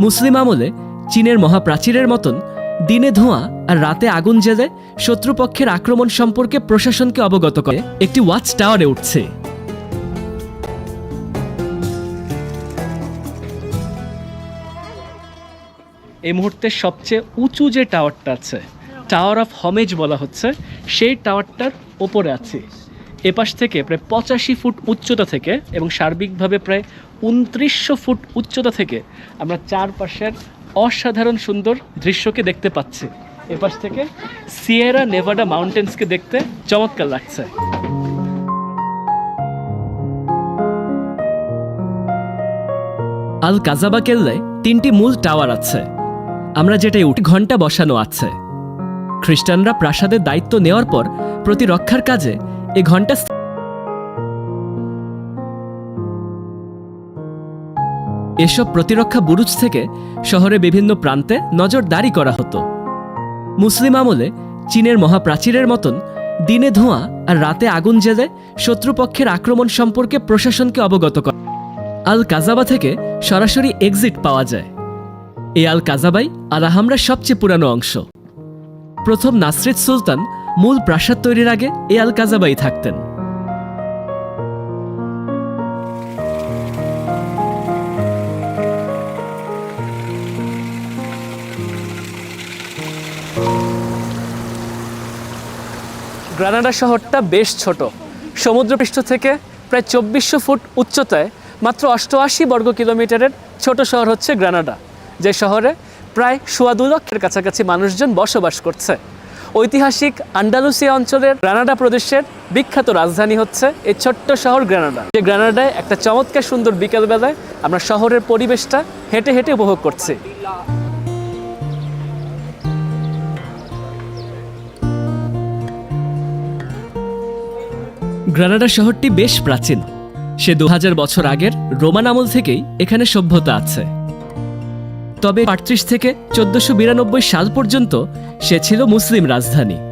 মুসলিম আমলে চীনের মহাপ্রাচীরের মতন দিনে ধোঁয়া আর রাতে আগুন জেলে শত্রুপক্ষের আক্রমণ সম্পর্কে প্রশাসনকে অবগত করে একটি ওয়াচ টাওয়ারে উঠছে। এই মুহূর্তে সবচেয়ে উঁচু যে টাওয়ারটা আছে টাওয়ার অফ হমেজ বলা হচ্ছে, সেই টাওয়ারটার ওপরে আছে। এপাশ থেকে প্রায় পঁচাশি ফুট উচ্চতা থেকে এবং সার্বিকভাবে প্রায় উনত্রিশশো ফুট উচ্চতা থেকে আমরা চারপাশের অসাধারণ সুন্দর দৃশ্যকে দেখতে পাচ্ছি। এপাশ থেকে সিয়েরা নেভাডা মাউন্টেন্সকে দেখতে চমৎকার লাগছে। আল কাজাবা কেল্লায় তিনটি মূল টাওয়ার আছে। আমরা যেটাই উঠি ঘণ্টা বসানো আছে। খ্রিস্টানরা প্রাসাদের দায়িত্ব নেওয়ার পর প্রতিরক্ষার কাজে এ ঘণ্টা এসব প্রতিরক্ষা বুরুজ থেকে শহরে বিভিন্ন প্রান্তে নজরদারি করা হতো। মুসলিম আমলে চীনের মহাপ্রাচীরের মতন দিনে ধোঁয়া আর রাতে আগুন জেলে শত্রুপক্ষের আক্রমণ সম্পর্কে প্রশাসনকে অবগত করে আল কাজাবা থেকে সরাসরি এক্সিট পাওয়া যায়। এই আল কাজাবাই আলাহামরার সবচেয়ে পুরানো অংশ। প্রথম নাসরিদ সুলতান মূল প্রাসাদ তৈরির আগে এই আল কাজাবাই থাকতেন। গ্রানাডা শহরটা বেশ ছোট। সমুদ্রপৃষ্ঠ থেকে প্রায় চব্বিশশো ফুট উচ্চতায় মাত্র অষ্টআশি বর্গ কিলোমিটারের ছোট শহর হচ্ছে গ্রানাডা, যে শহরে প্রায় সোয়া দু লক্ষের কাছাকাছি মানুষজন বসবাস করছে। ঐতিহাসিক আন্ডালুসিয়া অঞ্চলের গ্রানাডা প্রদেশের বিখ্যাত রাজধানী হচ্ছে এই ছোট্ট শহর গ্রানাডা। যে গ্রানাডায় একটা চমৎকার সুন্দর বিকেলবেলায় আমরা শহরের পরিবেশটা হেঁটে হেঁটে উপভোগ করছি। গ্রানাডা শহরটি বেশ প্রাচীন। সে দু হাজার বছর আগের রোমান আমল থেকেই এখানে সভ্যতা আছে। তবে আটত্রিশ থেকে চোদ্দশো সাল পর্যন্ত সে ছিল মুসলিম রাজধানী।